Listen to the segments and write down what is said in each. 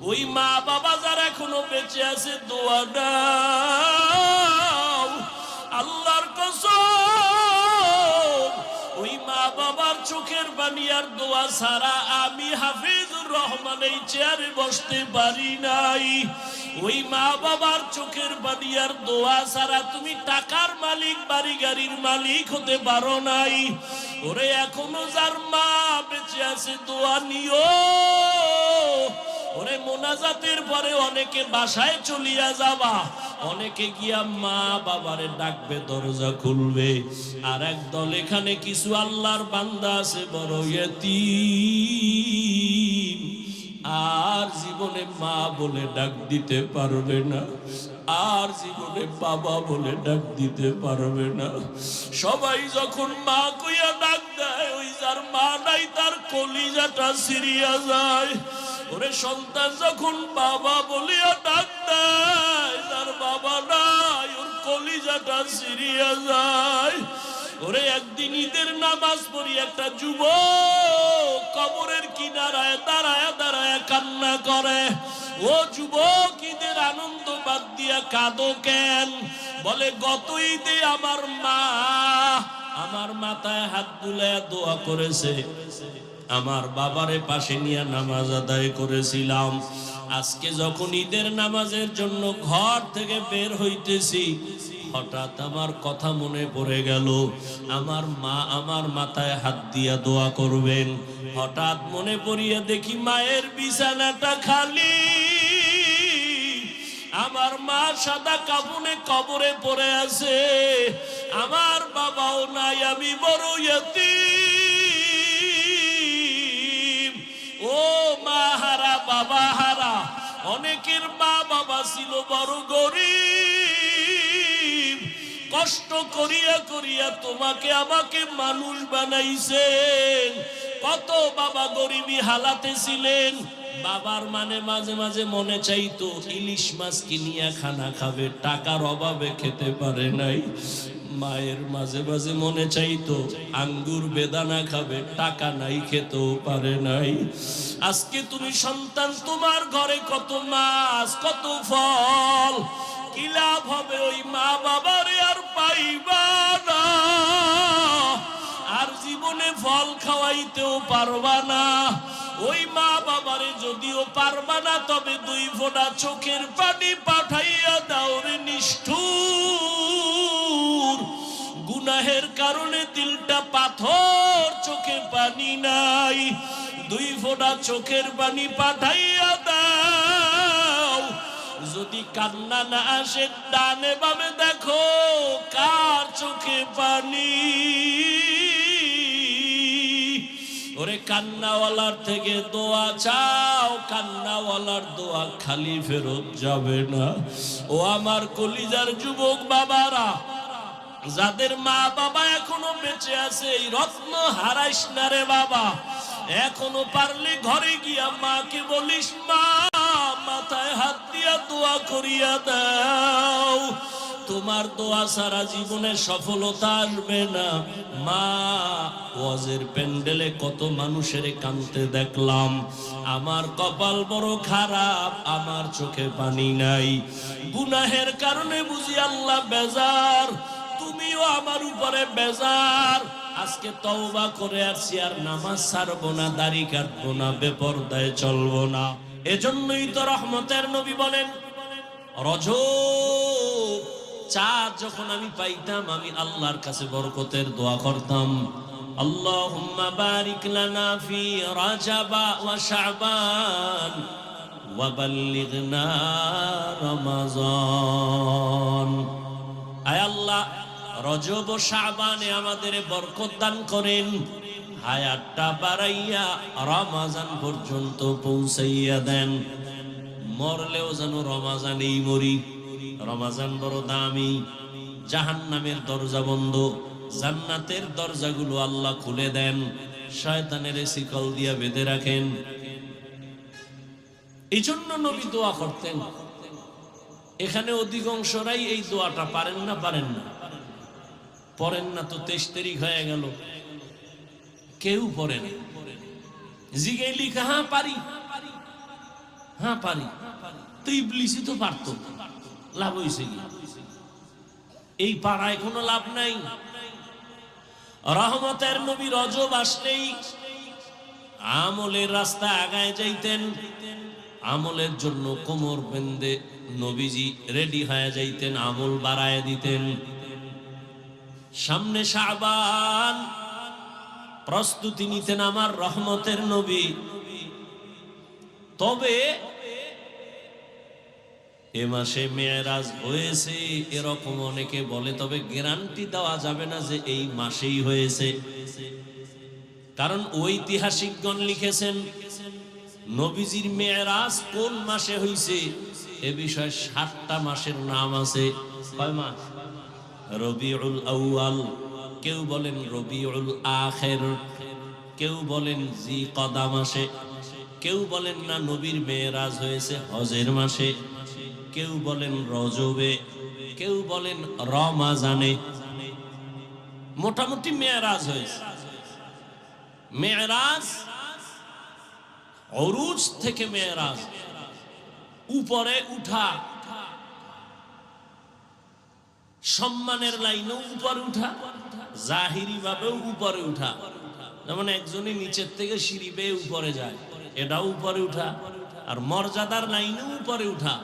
ওই মা বাবা যারা এখনও বেঁচে আছে, দোয়া দাও আল্লাহর ওই মা বাবার চোখের বাণী আর দোয়া ছাড়া আমি হাফিজুর রহমান এই চেয়ারে বসতে পারি নাই। ওই মা বাবার চোখের বাণী আর দোয়া ছাড়া তুমি টাকার মালিক, বাড়ি গাড়ির মালিক হতে পারো নাই। ওরে, এখনও যার মা বেঁচে আছে, দোয়া নিও। ওরে মোনাজাতের পরে অনেকে বাসায় চলিয়া যাবা, অনেকে গিয়া মা বাবারে ডাকবে, দরজা খুলবে। আর এক দল এখানে কিছু আল্লাহর বান্দা আছে, বড় ইয়তীম। আর জীবনে মা বলে ডাক দিতে পারবে না, আর জীবনে বাবা বলে ডাক দিতে পারবে না। সবাই যখন মা কইয়া ডাক দেয়, ওই যার মা নাই, তার কলিজাটা সিরিয়া যায়। ওরে সন্তান যখন বাবা বলিয়া ডাক দেয়, তার বাবা নাই, ওর কলিজাটা সিরিয়া যায়। ওরে একদিন ঈদের নামাজ পড়ি, একটা যুব কবরের কিনারায় দাঁড়ায় দাঁড়ায় কান্না করে। ও যুবক ঈদের আনন্দ বাদ দিয়া কাঁদো কেন? বলে, গত ঈদে আমার মা, আমার মাথায় হাত বুলে দোয়া করেছে। আমার বাবারে পাশে নিয়ে নামাজ আদায় করেছিলাম। আজকে যখন ঈদের নামাজের জন্য ঘর থেকে বের হইতেছি, হঠাৎ আমার কথা মনে পড়ে গেল, আমার মা আমার মাথায় হাত দিয়া দোয়া করবেন। হঠাৎ মনে পড়িয়া দেখি মায়ের বিছানাটা খালি। আমার মা সাদা কাপুনে কবরে পড়ে আছে। আমার বাবাও নাই, আমি বড় ইয়তীম। অনেকের মা বাবা ছিল বড় গরিব। কষ্ট করিয়া করিয়া তোমাকে আমাকে মানুষ বানাইছেন। কত বাবা গরিবী হালাতে ছিলেন। বাবার মানে মাঝে মাঝে মনে চাইতো, ইলিশ মাছ কিনিয়া খানা খাবে, টাকার অভাবে খেতে পারে নাই। মায়ের মাঝে মাঝে মনে চাইতো, আঙ্গুর বেদানা খাবে, টাকা নাই, খেতেও পারে নাই। আজকে তুমি সন্তান, তোমার ঘরে কত মাছ, কত ফল, কি লাভ হবে ওই মা বাবারে আর পাইবা না? আর জীবনে ফল খাওয়াইতেও পারবা না। ওই মা বাবারে যদিও পারবা না, তবে দুই ফোঁটা চোখের পানি পাঠাইয়া দাও রে নিষ্ঠুর। গুনাহের কারণে দিলটা পাথর চোখে পানি নাই। দুই ফোঁটা চোখের পানি পাঠাইয়া দাও। যদি কান্না না আসে, ডানে বামে দেখো কার চোখে পানি। ওরে কান্নাওয়ালার থেকে দোয়া চাও, কান্নাওয়ালার দোয়া খালি ফেরত যাবে না। ও আমার কলিজার যুবক বাবারা যাদের মা বাবা এখনও বেঁচে আছে, এই রত্ন হারাইস না রে বাবা। এখনও পারলে ঘরে গিয়া মাকে বলিস, মা, মাথায় হাত দিয়া দোয়া করিয়া দাও। তোমার দোয়া সারা জীবনে সফলতা আসবে না। মা, ওয়াজের প্যান্ডেলে কত মানুষের কানতে দেখলাম, আমার কপাল বড় খারাপ, আমার চোখে পানি নাই। গুনাহের কারণে বুঝি আল্লাহ বেজার। তুমিও আমার উপরে বেজার। আজকে তওবা করে আসছি আর নামাজ ছাড়বো না, দাড়ি কাটবো না, বেপরদায় চলবো না। এজন্যই তো রহমতের নবী বলেন, রজব, চাঁদ যখন আমি পাইতাম, আমি আল্লাহর কাছে বরকতের দোয়া করতাম। আল্লাহুম্মা বারিক লানা ফি রাজাবা ওয়া শাবান ওয়া বাল্লিগনা রমাজান। আয় আল্লাহ রজব ও শাবানে আমাদের বরকত দান করেন। হায়াতটা বাড়াইয়া রমাজান পর্যন্ত পৌঁছাইয়া দেন। মরলেও যেন রমাজানেই মরি। রমাজান বড় দামি। জাহান নামের দরজা বন্ধ। জান্নাতের দরজাগুলো আল্লাহ খুলে দেন। শয়তানের শিকল দিয়া বেঁধে রাখেন। এই জন্য নবী দোয়া করতেন। এখানে অধিকাংশরাই এই দোয়াটা পারেন না পারেন না। পড়েন না তো তেইশ তারিখ হয়ে গেল। কেউ পড়ে না। জিগে লিখা হ্যাঁ পারি। হ্যাঁ পারি। তো ইবলিসই তো পারতো। লাভ হয়েছে কি? এই পাড়ায় কোনো লাভ নাই। রহমতের নবী রজব আসলেই আমলের রাস্তা আগায় যাইতেন। আমলের জন্য কোমর বেন্দে নবীজি রেডি হয়ে যাইতেন, আমল বাড়ায় দিতেন। সামনে শাবান। প্রস্তুতি নিতেন আমার রহমতের নবী। তবে এ মাসে মেয়েরাজ হয়েছে, এরকম অনেকে বলে, তবে গ্যারান্টি দেওয়া যাবে না যে এই মাসেই হয়েছে। কারণ ঐতিহাসিকগণ লিখেছেন, নবীজির মেয়েরাজ কোন মাসে হয়েছে এ বিষয়ে সাতটা মাসের নাম আছে। কয় মাস? রবিউল আউয়াল। কেউ বলেন রবিউল আখের, কেউ বলেন জি কদা মাসে, কেউ বলেন না নবীর মেয়েরাজ হয়েছে হজের মাসে, কেউ বলেন রজবে, কেউ বলেন রমাজানে। মোটামুটি মেয়েরাজ হয়েছে। মেয়েরাজ, অরুজ থেকে মেয়েরাজ। উপরে উঠা সম্মানের লাইনেও উপরে উঠা, জাহিরি ভাবেও উপরে উঠা। যেমন একজনই নিচের থেকে সিঁড়ি বেয়ে উপরে যায়, এটাও উপরে উঠা। আর মর্যাদার লাইনেও উপরে উঠা।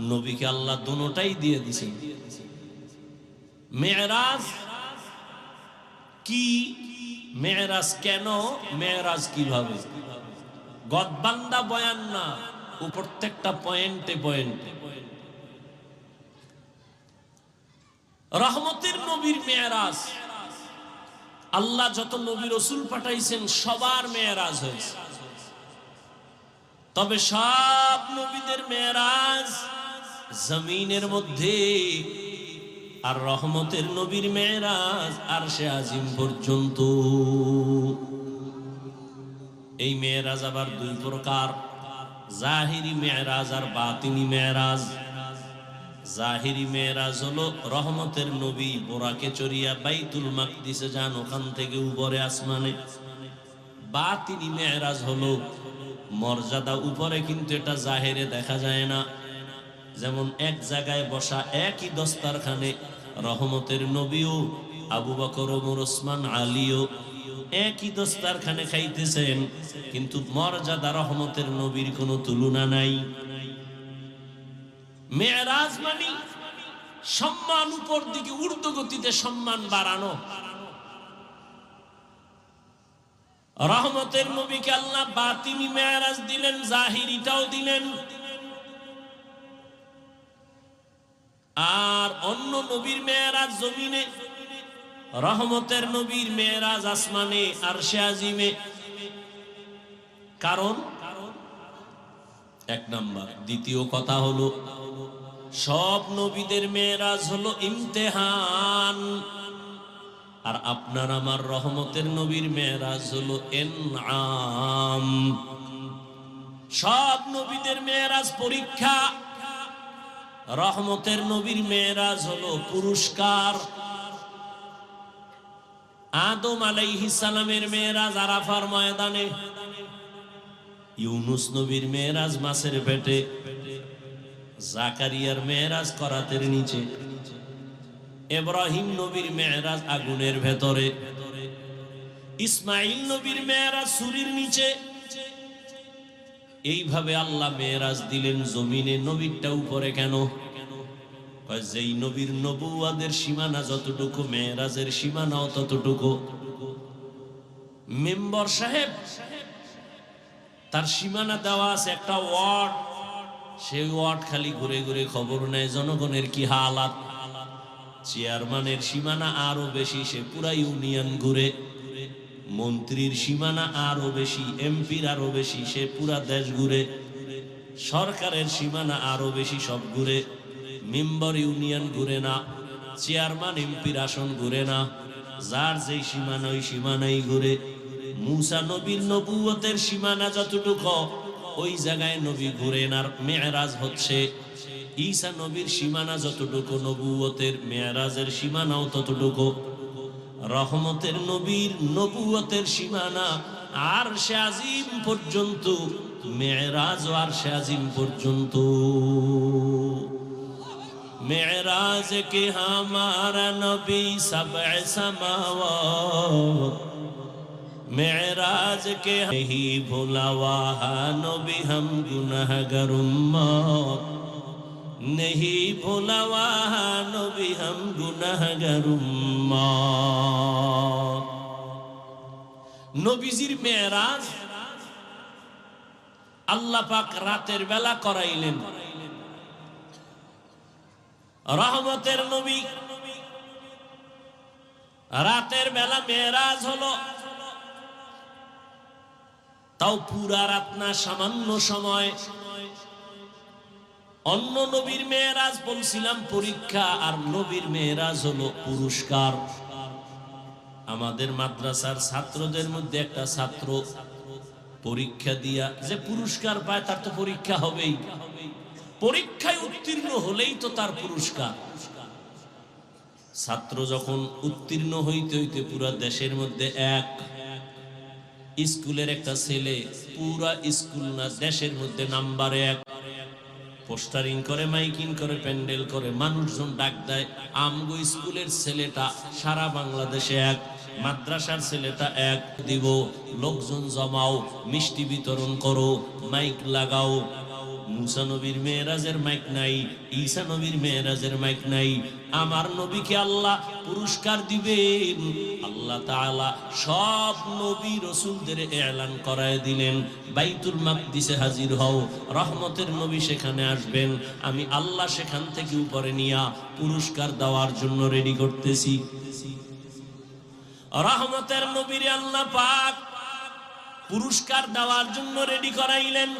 নবীকে আল্লাহ দোনোটাই দিয়ে দিছেন। মেয়েরাজ কি? মেয়েরাজ কেন? মেয়েরাজ কীভাবে? গদবান্দা বয়ান না প্রত্যেকটা পয়েন্টে পয়েন্টে। রহমতের নবীর মেয়েরাজ। আল্লাহ যত নবী রসুল পাঠাইছেন, সবার মেয়েরাজ হয়েছে। তবে সব নবীদের মেয়েরাজ জমিনের মধ্যে, আর রহমতের নবীর মেয়েরাজ আর সে আজিম পর্যন্ত। এই মেয়েরাজ আবার দুই প্রকার, জাহিরি মেয়েরাজ আর বাতিনি মেয়েরাজ। জাহিরি মেয়েরাজ হলো রহমতের নবী, বোরাকে চড়িয়া বাইতুল মাকদিসে যান ওখান থেকে উপরে আসমানে। বা তিনি মেয়েরাজ হলো মর্যাদা উপরে, কিন্তু এটা জাহেরে দেখা যায় না। যেমন এক জায়গায় বসা একই দস্তারখানে রহমতের নবীও, আবু বকর, ওমর, ওসমান, আলীও একই দস্তারখানে খাইতেছেন, কিন্তু মর্যাদা রহমতের নবীর কোনো তুলনা নাই। মেয়েরাজ মানি, সম্মান উপর দিকে ঊর্ধ্বগতিতে সম্মান বাড়ানো। রহমতের নবীকে আল্লাহ বাতিনি মেয়ারাজ দিলেন, জাহিরিটাও দিলেন। আর অন্য নবীর মেয়েরাজ জমিনে, রহমতের নবীর মেয়েরাজ আসমানে আর সে আজিমে। কারণ এক নাম্বার। দ্বিতীয় কথা হলো, সব নবীদের মেয়েরাজ হলো ইমতেহান। আর আপনার আমার রহমতের নবীর মেয়েরাজ হলো এনআম। সব নবীদের মেয়েরাজ পরীক্ষা, রহমতের নবীর মেয়েরাজ হলো পুরস্কার। আদম আলাইহিস সালামের মেয়েরাজ আরাফার ময়দানে ইউনুস নবীর মেয়েরাজ মাছের পেটে, জাকারিয়ার মেয়েরাজ করাতের নিচে, এব্রাহিম নবীর মেয়েরাজ আগুনের ভেতরে ইসমাইল নবীর মেয়েরাজ সুরির নিচে। এইভাবে আল্লাহ মেয়েরাজ দিলেন জমিনে, নবীরটা উপরে কেন? যেই নবীর নবুয়াদের সীমানা যতটুকু, মেয়েরাজের সীমানাও ততটুকু। মেম্বর সাহেব তার সীমানা দেওয়া আছে, একটা ওয়ার্ড। সেই ওয়ার্ড খালি ঘুরে ঘুরে খবর নেয়, জনগণের কি হালাত? চেয়ারম্যানের সীমানা আরও বেশি, সে পুরা ইউনিয়ন ঘুরে। মন্ত্রীর সীমানা আরও বেশি, এমপির আরও বেশি, সে পুরা দেশ ঘুরে। সরকারের সীমানা আরও বেশি, সব ঘুরে। মেম্বার ইউনিয়ন ঘুরে না, চেয়ারম্যান, এমপির আসন ঘুরে না। যার যেই সীমানা, ওই সীমানাই ঘুরে। মুসা নবীর নবুয়তের সীমানা যতটুকু, ওই জায়গায় নবী ঘুরেন আর মেয়েরাজ হচ্ছে। ঈসা নবীর সীমানা যতটুকু, নবুয়তের মেয়েরাজের সীমানাও ততটুকু। রহমতের নবীর নবুয়তের সীমানা আর সে আজিম পর্যন্ত, মেয়েরাজ আর সে আজিম পর্যন্ত। মেয়েরাজ কে আমার নবী সব সমাওয়া মেয়রাজকে হি ভোলাবাহানবী হম গুনাগর উম্মত নেহি ভোলাবাহানবী হম গুনাগর উম্মত নবীজির মেয়রাজ আল্লাহ রাতের বেলা করাইলেন। রহমতের নবী। রাতের বেলা মেয়রাজ হলো। তাও পুরা রাত না, সামান্য সময়। অন্য নবীর মেয়েরাজ বলছিলাম, পরীক্ষা আর নবীর মেয়েরাজ হলো পুরস্কার। আমাদের মাদ্রাসার ছাত্রদের মধ্যে একটা ছাত্র পরীক্ষা দিয়া, যে পুরস্কার পায় তার তো পরীক্ষা হবেই। পরীক্ষায় উত্তীর্ণ হলেই তো তার পুরস্কার। ছাত্র যখন উত্তীর্ণ হইতে হইতে পুরা দেশের মধ্যে এক স্কুলের একটা ছেলে, পুরা স্কুল না, দেশের মধ্যে নাম্বার এক। পোস্টারিং করে, মাইকিং করে, প্যান্ডেল করে, মানুষজন ডাক দেয়, আমগো স্কুলের ছেলেটা সারা বাংলাদেশে এক, মাদ্রাসার ছেলেটা এক, দিব, লোকজন জমাও, মিষ্টি বিতরণ করো, মাইক লাগাও। মুসা নবীর মেয়েরাজের মাইক নাই নবীর মেয়েরাজের মাইক নাই। আমার নবীকে আল্লাহ পুরস্কার দিবেন। আল্লাহ সব নবী রসুলদের এলান করায় দিলেন। বাইতুল হাজির হও, রহমতের নবী সেখানে আসবেন। আমি আল্লাহ সেখান থেকে উপরে নিয়া পুরস্কার দেওয়ার জন্য রেডি করতেছি। রহমতের নবীর আল্লাহ পাক পুরস্কার দেওয়ার জন্য রেডি করাইলেন।